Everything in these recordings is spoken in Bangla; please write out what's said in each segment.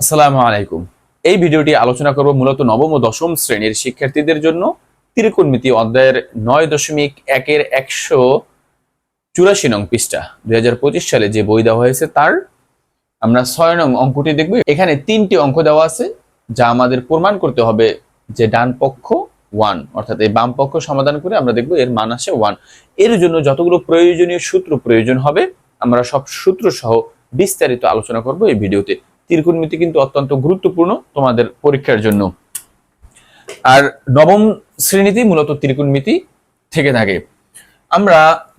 আসসালামু আলাইকুম। এই ভিডিওটি আলোচনা করব মূলত নবম ও দশম শ্রেণির শিক্ষার্থীদের জন্য। ত্রিকোণমিতি অধ্যায়ের নয় দশমিক একের একশো চুরাশি নং পৃষ্ঠা। দুই হাজার পঁচিশ সালে যে বই দেওয়া হয়েছে তার, আমরা ছয় নং অঙ্কটি দেখব। এখানে তিনটি অঙ্ক দেওয়া আছে, যা আমাদের প্রমাণ করতে হবে যে ডান পক্ষ ওয়ান, অর্থাৎ এই বাম পক্ষ সমাধান করে আমরা দেখব এর মান আসে ওয়ান। এর জন্য যতগুলো প্রয়োজনীয় সূত্র প্রয়োজন হবে, আমরা সব সূত্র সহ বিস্তারিত আলোচনা করব এই ভিডিওতে। ত্রিকোণমিতি কিন্তু অত্যন্ত গুরুত্বপূর্ণ তোমাদের পরীক্ষার জন্য। আর নবম শ্রেণীতেই মূলত ত্রিকোণমিতি থেকে থাকে। আমরা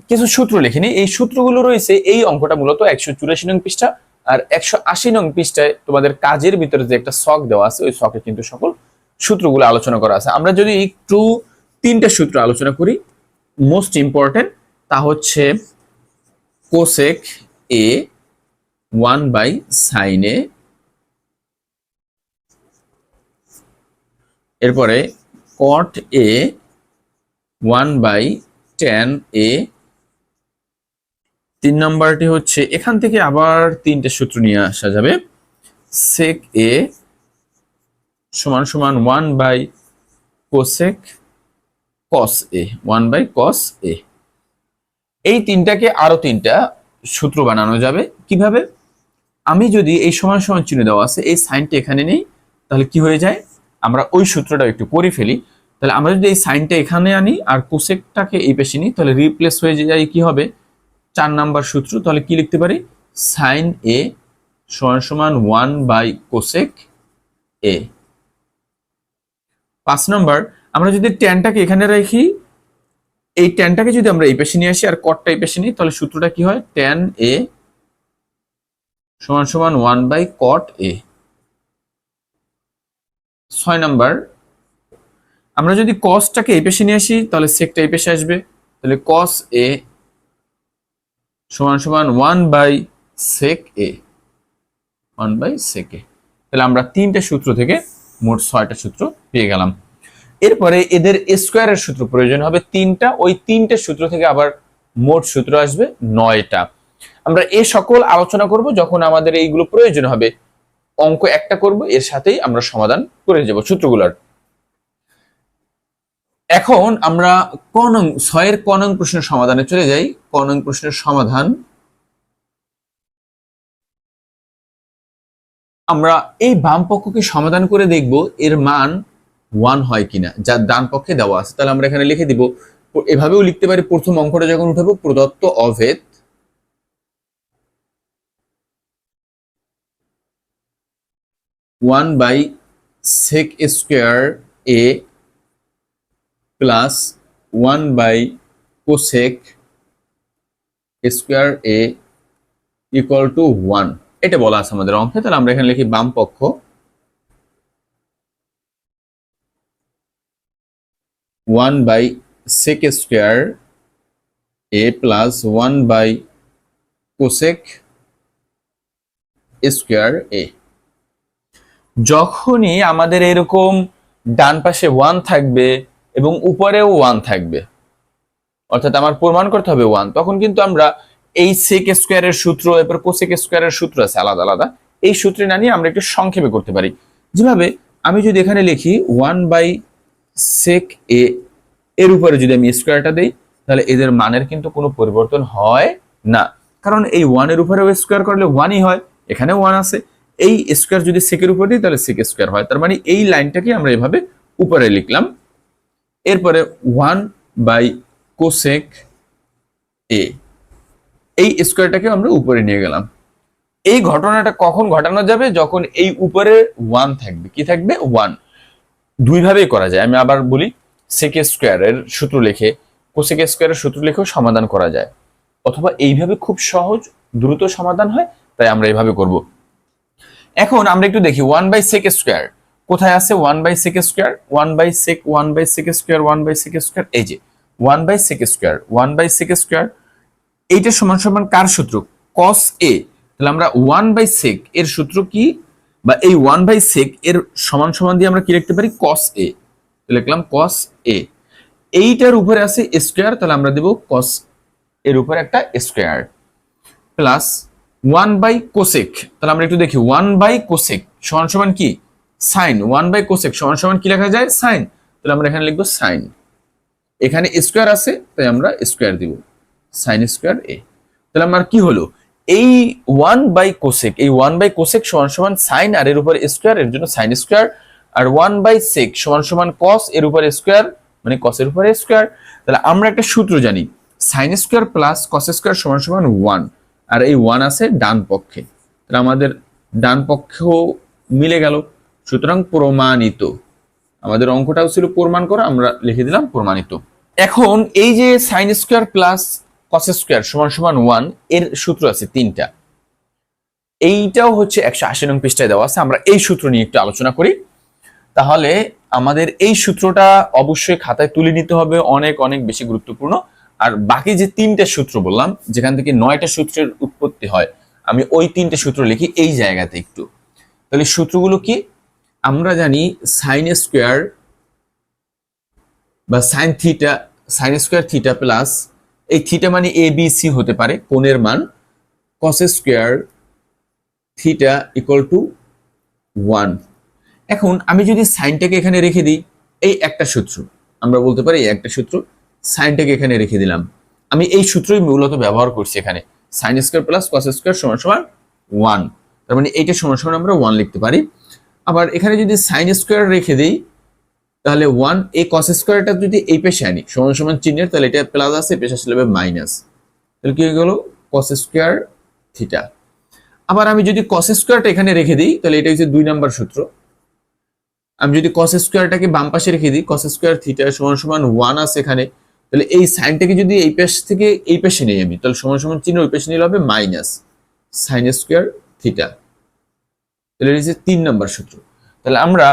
কিছু সূত্র লিখিনি। এই সূত্রগুলো রয়েছে, এই অঙ্কটা মূলত একশো চুরাশি নং পৃষ্ঠা আর একশো আশি নং পৃষ্ঠায় তোমাদের কাজের ভিতরে যে একটা শখ দেওয়া আছে, ওই শখে কিন্তু সকল সূত্রগুলো আলোচনা করা আছে। আমরা যদি একটু তিনটা সূত্র আলোচনা করি মোস্ট ইম্পর্টেন্ট তা হচ্ছে cosec A one by sine A এরপরে cot A one by tan A তিন নম্বরটি হচ্ছে, এখান থেকে আবার তিনটে সূত্র নিয়ে আসা যাবে। সেক এ সমান সমান one by cosec cos A one by cos A এই তিনটাকে আরও তিনটা সূত্র বানানো যাবে। কীভাবে? আমি যদি এই সমান সমান চিহ্ন দেওয়া আছে, এই সাইনটি এখানে নেই, তাহলে কি হয়ে যায়? আমরা ওই সূত্রটা একটু পড়ে ফেলি। তাহলে আমরা যদি এই সাইনটা এখানে আনি আর কোসেকটাকে এই পেশে নিই, তাহলে রিপ্লেস হয়ে যায় কি হবে? চার নাম্বার সূত্র, তাহলে কি লিখতে পারি? সাইন এ সমান সমান ওয়ান বাই কোসেক এ পাঁচ নম্বর, আমরা যদি ট্যানটাকে এখানে রাখি, এই ট্যানটাকে যদি আমরা এই পেশে নিয়ে আসি আর কটটা এই পেশে নিই, তাহলে সূত্রটা কি হয়? ট্যান এ সমান সমান ওয়ান বাই কট এ ছয় নাম্বার, আমরা যদি কসটাকে এই পেশে নিয়ে আসি, তাহলে সেকটা এই পেশে আসবে। তাহলে কস এ সমান সমান one by sec A one by sec A তাহলে আমরা তিনটা সূত্র থেকে মোট ছয়টা সূত্র পেয়ে গেলাম। এরপরে এদের স্কোয়ারের সূত্র প্রয়োজন হবে তিনটা, ওই তিনটে সূত্র থেকে আবার মোট সূত্র আসবে নয়টা। আমরা এ সকল আলোচনা করব যখন আমাদের এইগুলো প্রয়োজন হবে। অঙ্ক একটা করব, এর সাথেই আমরা সমাধান করে যাব সূত্রগুলোর। এখন আমরা কনং ছয়ের কনং প্রশ্নের সমাধানে চলে যাই। কনং প্রশ্নের সমাধান। আমরা এই বাম পক্ষকে সমাধান করে দেখব এর মান ওয়ান হয় কিনা, যা ডান পক্ষে দেওয়া আছে। তাহলে আমরা এখানে লিখে দিব, এভাবেও লিখতে পারি, প্রথম অঙ্কটা যখন উঠাবো, প্রদত্ত অভেদ one by sec square A plus one by cosec square A equal to one. এটা বলা আছে আমাদের অঙ্কে তাহলে আমরা এখানে লিখি বাম পক্ষ। One by sec square A plus one by cosec square A. যখনই আমাদের এরকম ডান পাশে ওয়ান থাকবে এবং উপরেও ওয়ান থাকবে, অর্থাৎ আমার প্রমাণ করতে হবে ওয়ান তখন কিন্তু আমরা এই সেক স্কোয়ারের সূত্র, এরপর কোসেক স্কোয়ারের সূত্র আছে আলাদা আলাদা, এই সূত্রে না নিয়ে আমরা একটু সংক্ষেপে করতে পারি। যেভাবে আমি যদি এখানে লিখি ওয়ান বাই সেক এ এর উপরে যদি আমি স্কোয়ারটা দিই, তাহলে এদের মানের কিন্তু কোনো পরিবর্তন হয় না। কারণ এই ওয়ানের উপরেও স্কোয়ার করলে ওয়ানই হয় এখানে ওয়ান আছে। এই স্কোয়ার যদি সেকের উপর দিই, তাহলে সেক স্কোয়ার হয়। তার মানে এই লাইনটাকে আমরা এভাবে উপরে লিখলাম। এরপরে ওয়ান বাই কোসেক এ এই স্কোয়ারটাকে আমরা উপরে নিয়ে গেলাম। এই ঘটনাটা কখন ঘটানো যাবে? যখন এই উপরে ওয়ান থাকবে। কি থাকবে? ওয়ান দুইভাবেই করা যায়। আমি আবার বলি সেক স্কোয়ারের সূত্র লিখে কোসেক স্কোয়ারের সূত্র লিখেও সমাধান করা যায়। অথবা এইভাবে খুব সহজ, দ্রুত সমাধান হয়, তাই আমরা এইভাবে করব। এখন আমরা একটু দেখি ওয়ান বাই সেক স্কোয়ার কোথায় আছে one by sec square one by sec one by sec square one by sec square এই যে one by sec square one by sec square এইটা সমান সমান কার সূত্র? কস এ তাহলে আমরা ওয়ান বাই সেক এর সূত্র কি? বা এই ওয়ান বাই সেক এর সমান সমান দিয়ে আমরা কি লিখতে পারি? কস এ লিখলাম কস এ এইটার উপরে আছে স্কোয়ার তাহলে আমরা দেব কস এর উপরে একটা square plus one by cosec, তাহলে আমরা একটু দেখি, ওয়ান বাই কোসেক সমান সমান কি? সাইন, ওয়ান বাই কোসেক সমান সমান কি লেখা যায়? সাইন। তাহলে আমরা এখানে লিখব সাইন। এখানে স্কোয়ার আছে, তাই আমরা স্কোয়ার দিব। Sine square A. তাহলে আমার কি হলো? এই ওয়ান বাই কোসেক, এই ওয়ান বাই কোসেক সমান সমান সাইন আর এর উপর স্কোয়ার, এর জন্য সাইন স্কোয়ার। আর ওয়ান বাই সেক সমান সমান কস, এর উপর স্কোয়ার মানে কসের উপরে স্কোয়ার। তাহলে আমরা একটা সূত্র জানি, sine square plus cos square সমান সমান ওয়ান। আর এই ওয়ান আছে ডান পক্ষে। তাহলে আমাদের ডান পক্ষেও মিলে গেল। সুতরাং প্রমাণিত। আমাদের অঙ্কটাও ছিল প্রমাণ করা, আমরা লিখে দিলাম প্রমাণিত। এখন এই যে sine square plus cos square সমান সমান ওয়ানের সূত্র আছে তিনটা। এইটাও হচ্ছে একশো আশি নং পৃষ্ঠায় দেওয়া আছে, আমরা এই সূত্র নিয়ে একটু আলোচনা করি। তাহলে আমাদের এই সূত্রটা অবশ্যই খাতায় তুলে নিতে হবে, অনেক অনেক বেশি গুরুত্বপূর্ণ। আর বাকি যে তিনটা সূত্র বললাম, যেখান থেকে নয়টা সূত্রের উৎপত্তি হয়, আমি ওই তিনটে সূত্র লিখি এই জায়গাতে একটু। তাহলে সূত্রগুলো কি? আমরা জানি সাইন স্কোয়ার বা sine theta sine square theta plus এই থিটা মানে এ বি সি হতে পারে, কোণের মান cos square theta equal to one এখন আমি যদি সাইনটাকে এখানে রেখে দিই, এই একটা সূত্র, আমরা বলতে পারি এই একটা সূত্র সাইনটাকে এখানে রেখে দিলাম। আমি এই সূত্রই মূলত ব্যবহার করছি এখানে। Sine square plus cos square সমান সমান ওয়ান তার মানে এইটা সমান সমান আমরা ওয়ান লিখতে পারি। আবার এখানে যদি সাইন স্কোয়ার রেখে দিই, তাহলে ওয়ান এই কস স্কোয়ারটা যদি এই পেশে আনি, সমান সমান চিহ্নের, তাহলে এটা প্লাস আছে, পেশে আসলে মাইনাস তাহলে কি হয়ে গেল? কস স্কোয়ার থিটা আবার আমি যদি কস স্কোয়ারটা এখানে রেখে দিই, তাহলে এটা হচ্ছে দুই নাম্বার সূত্র। আমি যদি কস স্কোয়ারটাকে বাম পাশে রেখে দিই কস স্কোয়ার থিটা সমান সমান ওয়ান আছে এখানে। তাহলে এই সাইনটাকে যদি এই পাশ থেকে এই পাশে নিই আমি, তাহলে সমান সমান চিহ্ন ওই পাশে নিলে হবে মাইনাস সাইন স্কোয়ার থিটা তাহলে হচ্ছে তিন নম্বর সূত্র। তাহলে আমরা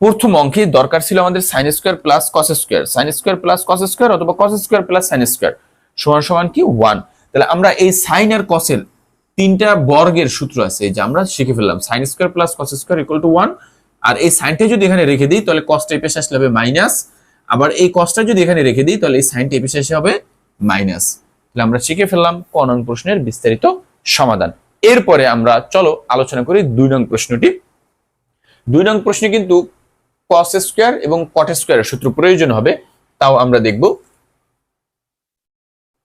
প্রথম অঙ্কে দরকার ছিল আমাদের sine square plus cos square sine square plus cos square অথবা cos square plus sine square সমান সমান কি? ওয়ান তাহলে আমরা এই সাইন আর কসের তিনটা বর্গের সূত্র আছে যে আমরা শিখে ফেললাম। Sine square plus cos square equal to one আর এই সাইনটা যদি এখানে রেখে দিই, তাহলে কসটা এই পেশে আসলে হবে মাইনাস আবার এই কসটা যদি এখানে রেখে দিই, তাহলে এই সাইনটি পেশে হবে মাইনাস তাহলে আমরা শিখে ফেললাম ক নং প্রশ্নের বিস্তারিত সমাধান। এরপরে আমরা, চলো আলোচনা করি দুই নং প্রশ্নটি। দুই নং প্রশ্নে কিন্তু কস স্কোয়ার এবং কট স্কোয়ারের সূত্র প্রয়োজন হবে, তাও আমরা দেখব।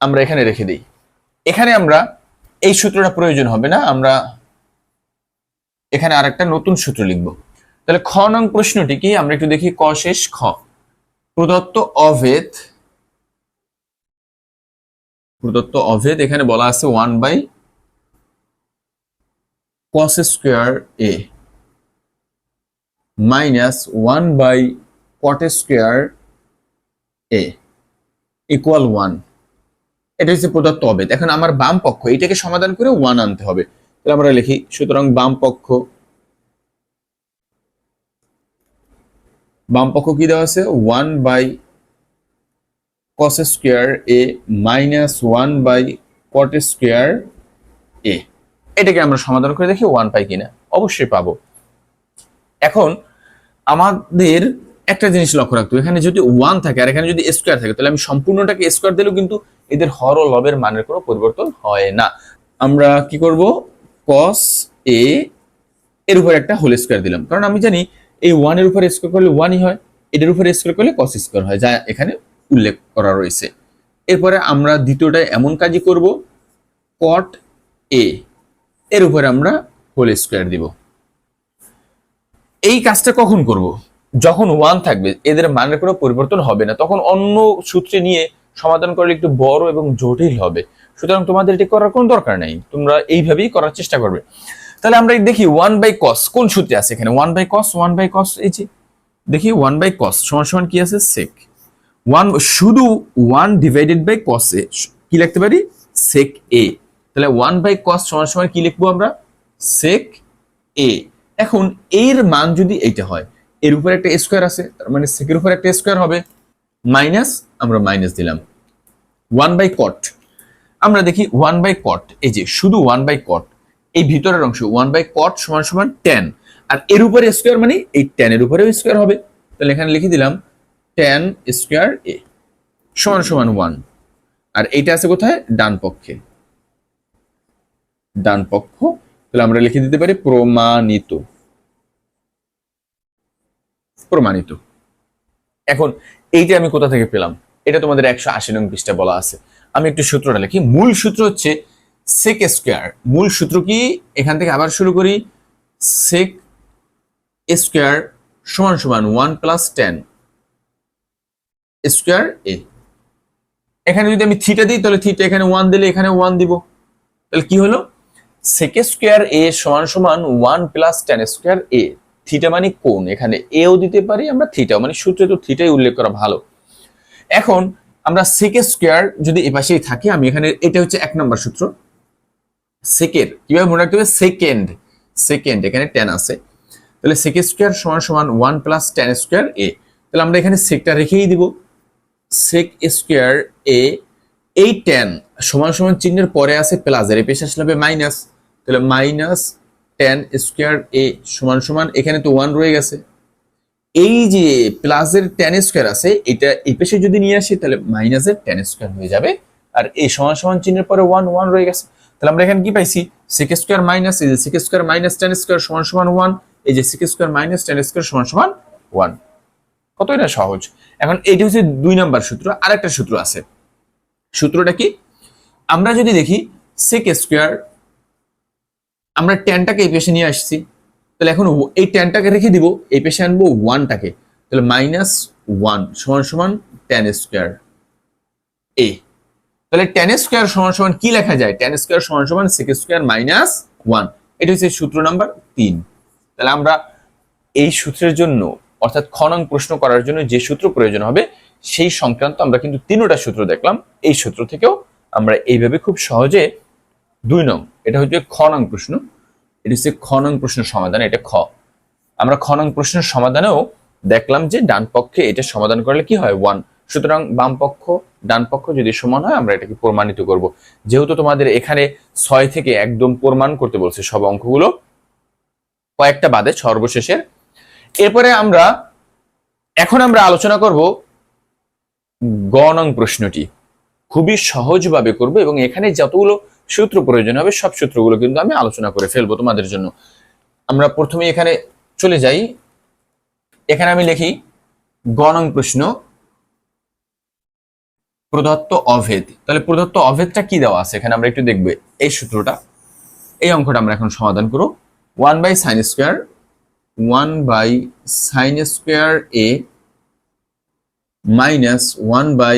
আমরা এখানে রেখে দিই। এখানে আমরা এই সূত্রটা প্রয়োজন হবে না, আমরা এখানে আরেকটা নতুন সূত্র লিখব। তাহলে খ নং প্রশ্নটি কি? আমরা একটু দেখি ক শেষ খ। প্রদত্ত অভেদ প্রদত্ত অভেদ এখানে বলা আছে one by cos square A minus one by cot square A equal one এটা হচ্ছে প্রদত্ত অভেদ। এখন আমার বাম পক্ষ, এটাকে সমাধান করে ওয়ান আনতে হবে। তাহলে আমরা লিখি, সুতরাং বাম পক্ষ বাম পক্ষ কি দেওয়া আছে? One by cos square A minus one by cot square A এটাকে আমরা সমাধান করে দেখি ওয়ান পাই কিনা। অবশ্যই পাবো। এখন আমাদের একটা জিনিস লক্ষ্য রাখতে হবে, এখানে যদি ওয়ান থাকে আর এখানে যদি স্কোয়ার থাকে তাহলে আমি সম্পূর্ণটাকে স্কোয়ার দিলেও কিন্তু এদের হর ও লবের মানের কোনো পরিবর্তন হয় না। আমরা কি করব? cos এ এর উপর একটা হোল স্কোয়ার দিলাম। কারণ আমি জানি এই ওয়ানের উপর স্কোয়ার করলে ওয়ানই হয়, এটার উপরে স্কোয়ার করলে কস স্কোয়ার হয়, যা এখানে উল্লেখ করা রয়েছে। এরপরে আমরা দ্বিতীয়টা এমন কাজই করব কট এ এর উপরে আমরা হোল স্কোয়ার দিব। এই কাজটা কখন করব? যখন ওয়ান থাকবে, এদের মানের কোনো পরিবর্তন হবে না, তখন অন্য সূত্রে নিয়ে সমাধান করলে একটু বড় এবং জটিল হবে। সুতরাং তোমাদের এটি করার কোনো দরকার নেই, তোমরা এইভাবেই করার চেষ্টা করবে। তাহলে আমরা দেখি ওয়ান বাই কস কোন সূত্রে আছে এখানে? One by cos one by cos এই যে, দেখি ওয়ান বাই কস সমান সমান কি আছে? সেক ওয়ান শুধু one divided by cos A, কি লিখতে পারি? সেক এ তাহলে ওয়ান বাই কস সমান সমান কি লিখব আমরা? সেক এ এখন এর মান যদি এইটা হয়, এর উপরে একটা স্কোয়ার আছে, তার মানে সেকের উপর একটা স্কোয়ার হবে মাইনাস আমরা মাইনাস দিলাম। ওয়ান বাই কট আমরা দেখি ওয়ান বাই কট এই যে, শুধু ওয়ান বাই কট এই ভিতরের অংশ ওয়ান বাই কট সমান সমান টেন আর এর উপরে স্কোয়ার মানে এই টেনের উপরেও স্কোয়ার হবে। তাহলে এখানে লিখে দিলাম টেন স্কোয়ার এ সমান সমান ওয়ান আর এইটা আছে কোথায়? ডান পক্ষে। ডান পক্ষ, তাহলে আমরা লিখে দিতে পারি প্রমাণিত। প্রমাণিত। এখন এইটা আমি কোথা থেকে পেলাম? এটা তোমাদের একশো আশি নং পৃষ্ঠা বলা আছে। আমি একটু সূত্রটা লিখি। মূল সূত্র হচ্ছে সেক স্কোয়ার মূল সূত্র কি? এখান থেকে আবার শুরু করি। সেক স্কোয়ার সমান সমান one plus tan square A এখানে যদি আমি থিটা দিই, তাহলে থিটা এখানে ওয়ান দিলে এখানে ওয়ান দিব। তাহলে কি হলো? সেক স্কোয়ার এ সমান সমান one plus tan square A theta মানে কোন এখানে এও দিতে পারি আমরা থিটা মানে সূত্রে তো থিটাই উল্লেখ করা ভালো। এখন আমরা সেক স্কোয়ার যদি এ পাশেই থাকে, আমি এখানে, এটা হচ্ছে এক নম্বর সূত্র। সেকের কীভাবে মনে রাখতে হবে? সেকেন্ড সেকেন্ড এখানে টেন আছে। তাহলে সেক স্কোয়ার সমান সমান one plus tan square A তাহলে আমরা এখানে সেকটা রেখেই দিব। সেক স্কোয়ার এ এই টেন সমান সমান চিহ্নের পরে আছে প্লাস এর পেশে আসলে হবে মাইনাস তাহলে মাইনাস টেন স্কোয়ার এ সমান সমান এখানে তো ওয়ান রয়ে গেছে। এই যে প্লাসের টেন স্কোয়ার আছে, এটা এই পেশে যদি নিয়ে আসি, তাহলে মাইনাসের টেন স্কোয়ার হয়ে যাবে আর এই সমান সমান চিহ্নের পরে ওয়ান ওয়ান রয়ে গেছে। তাহলে আমরা এখানে কি পাইছি? সিক স্কোয়ার মাইনাস এই যে sec square minus tan square সমান সমান ওয়ান এই যে sec square minus tan square সমান সমান ওয়ান কত এটা সহজ? এখন এইটা হচ্ছে দুই নাম্বার সূত্র, আরেকটা সূত্র আছে। সূত্রটা কি? আমরা যদি দেখি সেক স্কোয়ার আমরা টেনটাকে এই পেশে নিয়ে আসছি। তাহলে এখন এই টেনটাকে রেখে দিব, এই পেশে আনব ওয়ানটাকে তাহলে মাইনাস ওয়ান সমান সমান টেন স্কোয়ার এ তাহলে টেন স্কোয়ার সমান সমান কি লেখা যায়? টেন স্কোয়ার সমান সমান সেক স্কোয়ার মাইনাস ওয়ান এটা হচ্ছে সূত্র নাম্বার তিন। তাহলে আমরা এই সূত্রের জন্য, অর্থাৎ খনং প্রশ্ন করার জন্য যে সূত্র প্রয়োজন হবে, সেই সংক্রান্ত আমরা কিন্তু তিনোটা সূত্র দেখলাম। এই সূত্র থেকেও আমরা এইভাবে খুব সহজে দুই নং, এটা হচ্ছে খ নং প্রশ্ন। এটা হচ্ছে খ নং প্রশ্ন সমাধান, এটা খ। আমরা খ নং প্রশ্নের সমাধানেও দেখলাম যে ডান পক্ষে এটা সমাধান করলে কি হয়? ওয়ান সুতরাং বাম পক্ষ, ডান পক্ষ যদি সমান হয়, আমরা এটাকে প্রমাণিত করব। যেহেতু তোমাদের এখানে ছয় থেকে একদম প্রমাণ করতে বলছে সব অঙ্কগুলো, কয়েকটা বাদে সর্বশেষের। এরপরে আমরা, এখন আমরা আলোচনা করব গ নং প্রশ্নটি। খুবই সহজভাবে করব এবং এখানে যতগুলো সূত্র প্রয়োজন হবে, সব সূত্রগুলো কিন্তু আমি আলোচনা করে ফেলব তোমাদের জন্য। আমরা প্রথমে এখানে চলে যাই। এখানে আমি লিখি গ নং প্রশ্ন। প্রদত্ত অভেদ। তাহলে প্রদত্ত অভেদটা কি দেওয়া আছে? এখানে আমরা একটু দেখব এই সূত্রটা। এই অঙ্কটা আমরা এখন সমাধান করব। One by sine square, one by sine square A minus one by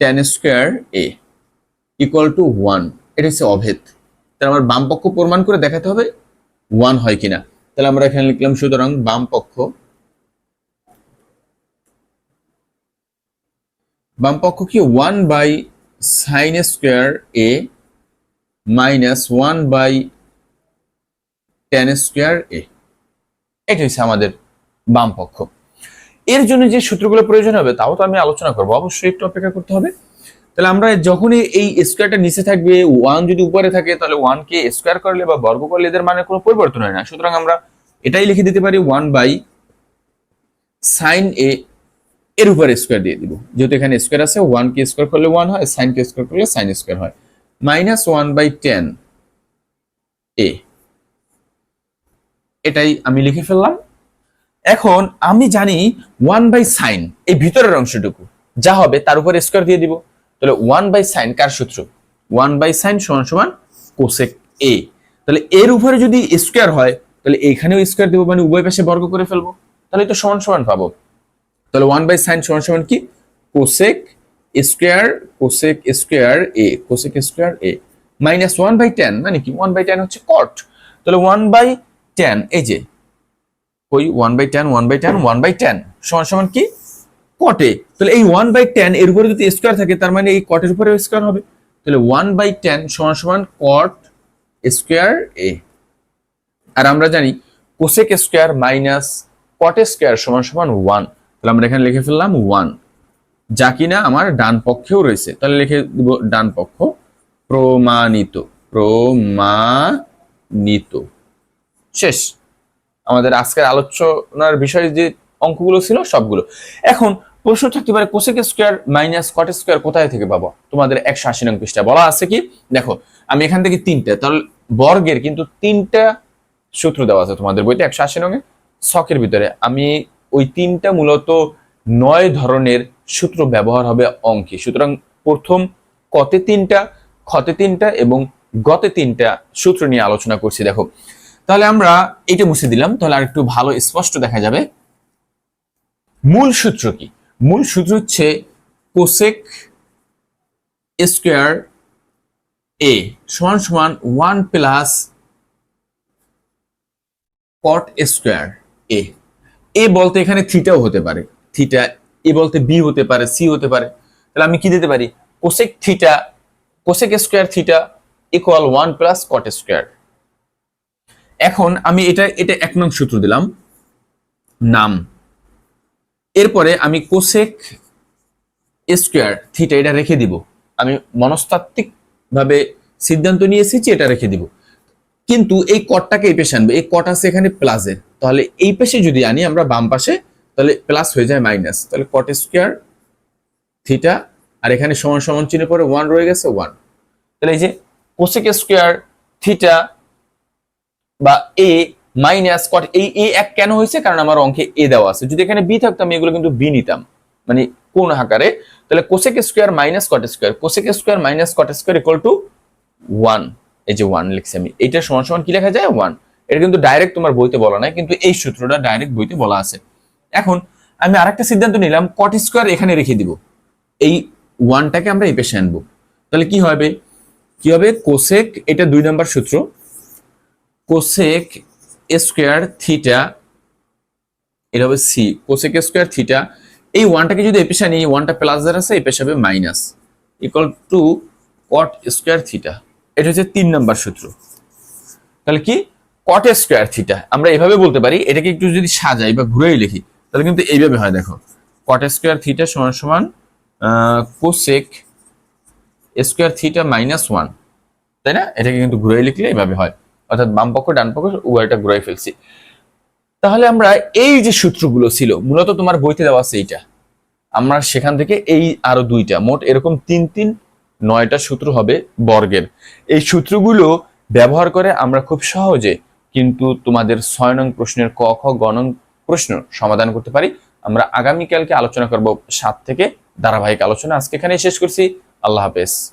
tan square A equal to one. এটা হচ্ছে অভেদ। তাহলে আমার বাম পক্ষ প্রমাণ করে দেখাতে হবে ওয়ান হয় কিনা। তাহলে আমরা এখানে লিখলাম সুতরাং বাম পক্ষ বাম পক্ষ কি one by sine square A minus one by tan square A এটা হচ্ছে আমাদের বাম পক্ষ এর জন্য যে সূত্রগুলো প্রয়োজন হবে, তাও তো আমি আলোচনা করব। অবশ্যই একটু অপেক্ষা করতে হবে। তাহলে আমরা যখনই এই স্কোয়ারটা নিচে থাকবে ওয়ান যদি উপরে থাকে, তাহলে ওয়ান কে স্কোয়ার করলে বা বর্গ করলে এদের মানে কোনো পরিবর্তন হয় না। সুতরাং আমরা এটাই লিখে দিতে পারি ওয়ান বাই সাইন এ এর উপরে স্কোয়ার দিয়ে দিব। যেহেতু এখানে স্কোয়ার আছে ওয়ান কে স্কোয়ার করলে ওয়ান হয় সাইন কে স্কোয়ার করলে সাইন স্কোয়ার হয়। Minus one by tan A এটাই আমি লিখে ফেললাম। এখন আমি জানি ওয়ান বাই সাইন এই ভিতরের অংশটুকু, যা হবে তার উপরে স্কোয়ার দিয়ে দিব। তাহলে ওয়ান বাই সাইন কার সূত্র? ওয়ান বাই সাইন সমান সমান কোসেক এ তাহলে এর উপরে যদি স্কোয়ার হয়, তাহলে এখানেও স্কোয়ার দেবো মানে উভয় পাশে বর্গ করে ফেলব। তাহলে তো সমান সমান পাবো। তাহলে ওয়ান বাই সাইন সমান সমান কি? Cosec square cosec square A cosec square A minus one by tan মানে কি? ওয়ান বাই টেন হচ্ছে কট তাহলে ওয়ান বাই টেন এই যে ওই one by tan one by tan one by tan সমান সমান কি? কটে তাহলে এই ওয়ান বাই টেন এর উপরে যদি স্কোয়ার থাকে, তার মানে এই কটের উপরে স্কোয়ার হবে। তাহলে ওয়ান বাই টেন সমান সমান কট স্কোয়ার এ আর আমরা জানি cosec square minus cot square সমান সমান ওয়ান তাহলে আমরা এখানে লিখে ফেললাম ওয়ান যা কিনা আমার ডান পক্ষেও রয়েছে। তাহলে লিখে দিব ডান পক্ষ। প্রমাণিত প্রমাণিত। শেষ। আমাদের আজকের আলোচনার বিষয় যে অঙ্কগুলো ছিল সবগুলো। এখন প্রশ্ন থাকতে পারে cosec square minus cot square কোথায় থেকে পাবো? তোমাদের একশো আশি নং পৃষ্ঠা বলা আছে কি? দেখো, আমি এখান থেকে তিনটা, তাহলে বর্গের কিন্তু তিনটা সূত্র দেওয়া আছে তোমাদের বইতে, একশো আশি নঙে শখের ভিতরে আমি ওই তিনটা মূলত নয় ধরনের সূত্র ব্যবহার হবে অঙ্কে। সুতরাং প্রথম কতে তিনটা ক্ষতে তিনটা এবং গতে তিনটা সূত্র নিয়ে আলোচনা করছি, দেখো। তাহলে আমরা এটা মুছে দিলাম, তাহলে আর একটু ভালো স্পষ্ট দেখা যাবে। মূল সূত্র কি? মূল সূত্র হচ্ছে কোসেক স্কোয়ার এ সমান সমান one plus cot square A. A বলতে এখানে থিটাও হতে পারে। থিটা এ বলতে বি হতে পারে সি হতে পারে। তাহলে আমি কি দিতে পারি? Cosec theta cosec square theta equal one plus cot square এখন আমি এটা এটা এক নং সূত্র দিলাম, নাম। এরপরে আমি কোসেক স্কোয়ার থিটা এটা রেখে দিব। আমি মনস্তাত্ত্বিক ভাবে সিদ্ধান্ত নিয়েছি যে এটা রেখে দিব। কিন্তু এই কটটাকে এই পেশে আনবে। এই কট আছে এখানে প্লাসের তাহলে এই পেশে যদি আনি আমরা বাম পাশে, তাহলে প্লাস হয়ে যায় মাইনাস তাহলে কট স্কোয়ার থিটা আর এখানে সমান সমান চিহ্ন পরে ওয়ান রয়ে গেছে ওয়ান তাহলে এই যে কোসেক স্কোয়ার থিটা বা এ মাইনাস কট এই এ এক কেন হয়েছে? কারণ আমার অঙ্কে এ দেওয়া আছে। যদি এখানে বি থাকতো আমি এগুলো কিন্তু বি নিতাম। মানে কোন আকারে? তাহলে cosec square minus cot square cosec square minus cot square equal to one এই যে ওয়ান লিখছি আমি, এটা সমান সমান কি লেখা যায়? ওয়ান এটা কিন্তু ডাইরেক্ট তোমার বইতে বলা নাই, কিন্তু এই সূত্রটা ডাইরেক্ট বইতে বলা আছে। এখন আমি আরেকটা সিদ্ধান্ত নিলাম কট স্কোয়ার এখানে রেখে দিব। এই ওয়ানটাকে আমরা এই পেশে আনব। তাহলে কি হবে? কি হবে? কোসেক এটা দুই নম্বর সূত্র। কোসেক স্কোয়ার থিটা এটা হবে সি কোসেক স্কোয়ার থিটা এই ওয়ানটাকে যদি এপিসা নিই ওয়ানটা প্লাস যার আছে এপিস হবে minus equal to cot square theta এটা হচ্ছে তিন নাম্বার সূত্র। তাহলে কি? কট স্কোয়ার থিটা আমরা এভাবে বলতে পারি, এটাকে একটু যদি সাজাই বা ঘুরেই লিখি, তাহলে কিন্তু এইভাবে হয়, দেখো। কট স্কোয়ার থিটা সমান সমান cosec square theta minus one তাই না? এটাকে কিন্তু ঘুরাই লিখলে এইভাবে হয়। অর্থাৎ বাম পক্ষ, ডান পক্ষ, উভয়টা ঘুরাই ফেলছি। তাহলে আমরা এই যে সূত্রগুলো ছিল, মূলত তোমার বইতে দেওয়া আছে এইটা। আমরা সেখান থেকে এই আরও দুইটা, মোট এরকম তিন তিন নয়টা সূত্র হবে বর্গের। এই সূত্রগুলো ব্যবহার করে আমরা খুব সহজে কিন্তু তোমাদের ছয় নং প্রশ্নের ক, খ গণন প্রশ্ন সমাধান করতে পারি। আমরা আগামীকালকে আলোচনা করব সাত থেকে ধারাবাহিক আলোচনা। আজকে এখানে শেষ করছি। আল্লাহ হাফেজ।